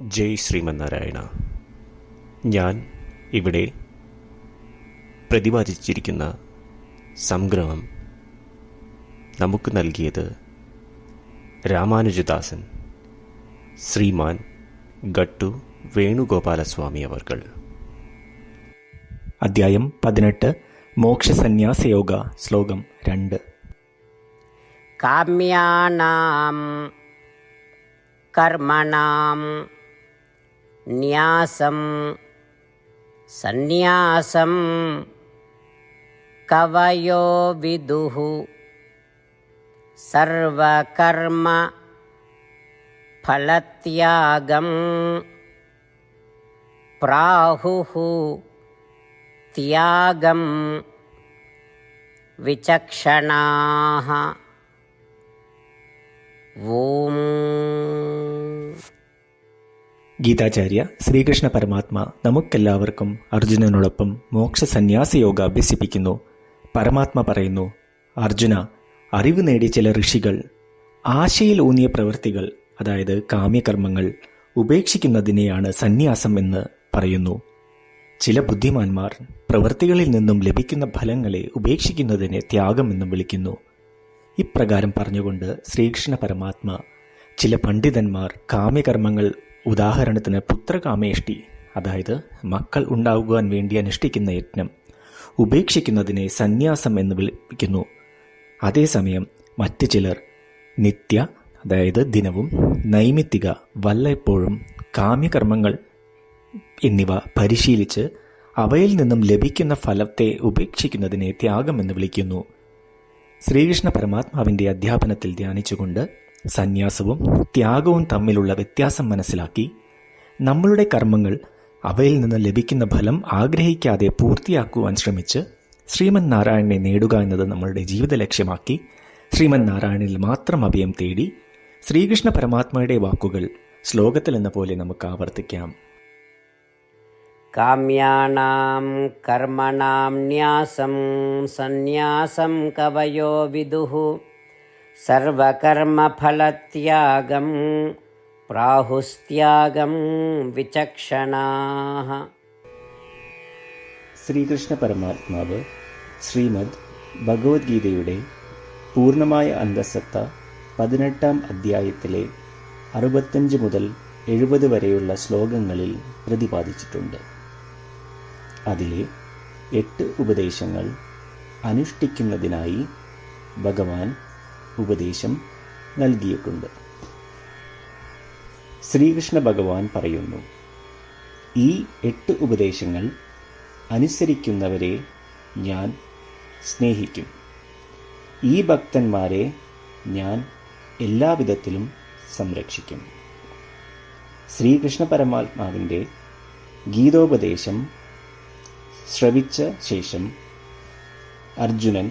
ജയ് ശ്രീമന്നാരായണ. ഞാൻ ഇവിടെ പ്രതിപാദിച്ചിരിക്കുന്ന സംഗ്രഹം നമുക്ക് നൽകിയത് രാമാനുജദാസൻ ശ്രീമാൻ ഗട്ടു വേണുഗോപാലസ്വാമി അവർകൾ. അദ്ധ്യായം പതിനെട്ട് മോക്ഷസന്യാസയോഗ ശ്ലോകം രണ്ട്. കാമ്യാണാം കർമ്മണാം న్యాసం సన్యాసం కవయో విదు. సర్వకర్మ ఫలత్యాగం. ప్రాహు త్యాగం. విచక్షణా. ఓం. ഗീതാചാര്യ ശ്രീകൃഷ്ണ പരമാത്മ നമുക്കെല്ലാവർക്കും അർജുനനോടൊപ്പം മോക്ഷ സന്യാസ യോഗ അഭ്യസിപ്പിക്കുന്നു പരമാത്മ പറയുന്നു അർജുന അറിവ് നേടിയ ചില ഋഷികൾ ആശയിൽ ഊന്നിയ പ്രവൃത്തികൾ അതായത് കാമ്യകർമ്മങ്ങൾ ഉപേക്ഷിക്കുന്നതിനെയാണ് സന്യാസം എന്ന് പറയുന്നു. ചില ബുദ്ധിമാന്മാർ പ്രവൃത്തികളിൽ നിന്നും ലഭിക്കുന്ന ഫലങ്ങളെ ഉപേക്ഷിക്കുന്നതിനെ ത്യാഗം എന്നും വിളിക്കുന്നു. ഇപ്രകാരം പറഞ്ഞുകൊണ്ട് ശ്രീകൃഷ്ണ പരമാത്മ ചില പണ്ഡിതന്മാർ കാമ്യകർമ്മങ്ങൾ ഉദാഹരണത്തിന് പുത്രകാമേഷ്ടി അതായത് മക്കൾ ഉണ്ടാകുവാൻ വേണ്ടി അനുഷ്ഠിക്കുന്ന യജ്ഞം ഉപേക്ഷിക്കുന്നതിനെ സന്യാസം എന്ന് വിളിക്കുന്നു. അതേസമയം മറ്റു ചിലർ നിത്യ അതായത് ദിനവും നൈമിത്തിക വല്ലപ്പോഴും കാമ്യകർമ്മങ്ങൾ എന്നിവ പരിശീലിച്ച് അവയിൽ നിന്നും ലഭിക്കുന്ന ഫലത്തെ ഉപേക്ഷിക്കുന്നതിനെ ത്യാഗം എന്ന് വിളിക്കുന്നു. ശ്രീകൃഷ്ണ പരമാത്മാവിന്റെ അധ്യാപനത്തിൽ ധ്യാനിച്ചുകൊണ്ട് സന്യാസവും ത്യാഗവും തമ്മിലുള്ള വ്യത്യാസം മനസ്സിലാക്കി നമ്മളുടെ കർമ്മങ്ങൾ അവയിൽ നിന്ന് ലഭിക്കുന്ന ഫലം ആഗ്രഹിക്കാതെ പൂർത്തിയാക്കുവാൻ ശ്രമിച്ച് ശ്രീമൻ നാരായണനെ നേടുക എന്നത് നമ്മളുടെ ജീവിത ലക്ഷ്യമാക്കി ശ്രീമൻ നാരായണനിൽ മാത്രം അഭയം തേടി ശ്രീകൃഷ്ണ പരമാത്മയുടെ വാക്കുകൾ ശ്ലോകത്തിൽ എന്ന പോലെ നമുക്ക് ആവർത്തിക്കാം. കാമ്യാണാം കർമ്മണാം ന്യാസം സന്യാസം കവയോ വിദുഹു सर्वकर्मफलत्यागं प्राहुस्त्यागं विचक्षणाः ശ്രീകൃഷ്ണ പരമാത്മാവ് ശ്രീമദ് ഭഗവത്ഗീതയുടെ പൂർണ്ണമായ അന്തസത്ത പതിനെട്ടാം അധ്യായത്തിലെ അറുപത്തഞ്ച് മുതൽ എഴുപത് വരെയുള്ള ശ്ലോകങ്ങളിൽ പ്രതിപാദിച്ചിട്ടുണ്ട് അതിലെ എട്ട് ഉപദേശങ്ങൾ അനുഷ്ഠിക്കുന്നതിനായി ഭഗവാൻ ഉപദേശം നൽകിയിട്ടുണ്ട്. ശ്രീകൃഷ്ണ ഭഗവാൻ പറയുന്നു ഈ എട്ട് ഉപദേശങ്ങൾ അനുസരിക്കുന്നവരെ ഞാൻ സ്നേഹിക്കും. ഈ ഭക്തന്മാരെ ഞാൻ എല്ലാവിധത്തിലും സംരക്ഷിക്കും. ശ്രീകൃഷ്ണ പരമാത്മാവിന്റെ ഗീതോപദേശം ശ്രവിച്ച ശേഷം അർജുനൻ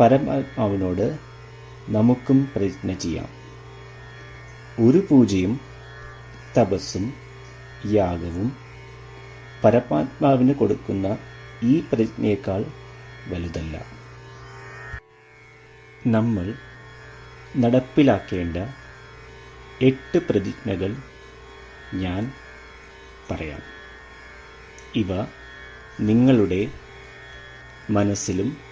പരമാത്മാവിനോട് നമുക്കും പ്രതിജ്ഞ ചെയ്യാം. ഒരു പൂജയും തപസ്സും യാഗവും പരമാത്മാവിന് കൊടുക്കുന്ന ഈ പ്രതിജ്ഞയേക്കാൾ വലുതല്ല. നമ്മൾ നടപ്പിലാക്കേണ്ട എട്ട് പ്രതിജ്ഞകൾ ഞാൻ പറയാം. ഇവ നിങ്ങളുടെ മനസ്സിലും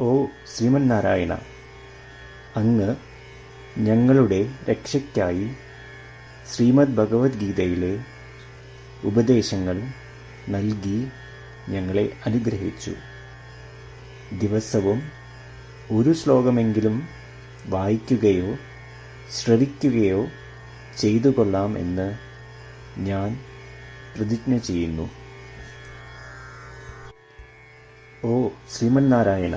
ഓ ശ്രീമന്നാരായണ അങ്ങ് ഞങ്ങളുടെ രക്ഷയ്ക്കായി ശ്രീമദ് ഭഗവത്ഗീതയിലെ ഉപദേശങ്ങൾ നൽകി ഞങ്ങളെ അനുഗ്രഹിച്ചു. ദിവസവും ഒരു ശ്ലോകമെങ്കിലും വായിക്കുകയോ ശ്രവിക്കുകയോ ചെയ്തു കൊള്ളാം എന്ന് ഞാൻ പ്രതിജ്ഞ ചെയ്യുന്നു. ഓ ശ്രീമന്നാരായണ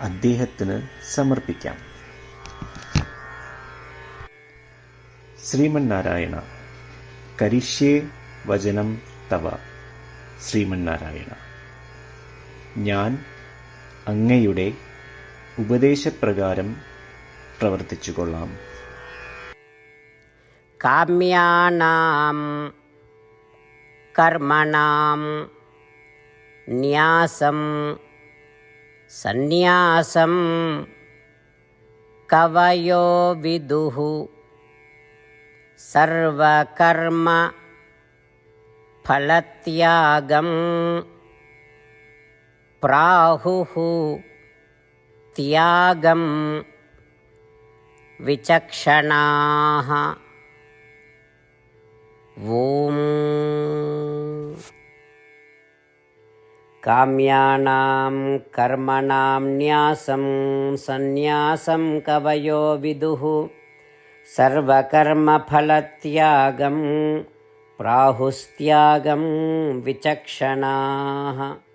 അദ്ദേഹത്തിന് സമർപ്പിക്കാം. ശ്രീമന്നാരായണ കരിഷ്യേ വചനം തവ. ശ്രീമന്നാരായണ ഞാൻ അങ്ങയുടെ ഉപദേശപ്രകാരം പ്രവർത്തിച്ചുകൊള്ളാം. കാമ്യാണാം കർമ്മണാം ന്യാസം सन्न्यासं कवयो विदुः। सर्वकर्म फलत्यागं प्राहुः त्यागं विचक्षणाः। ॐ काम्यानां कर्मणां न्यासं सन्न्यासं कवयो विदुः। सर्वकर्मफलत्यागं प्राहुस्त्यागं विचक्षणाः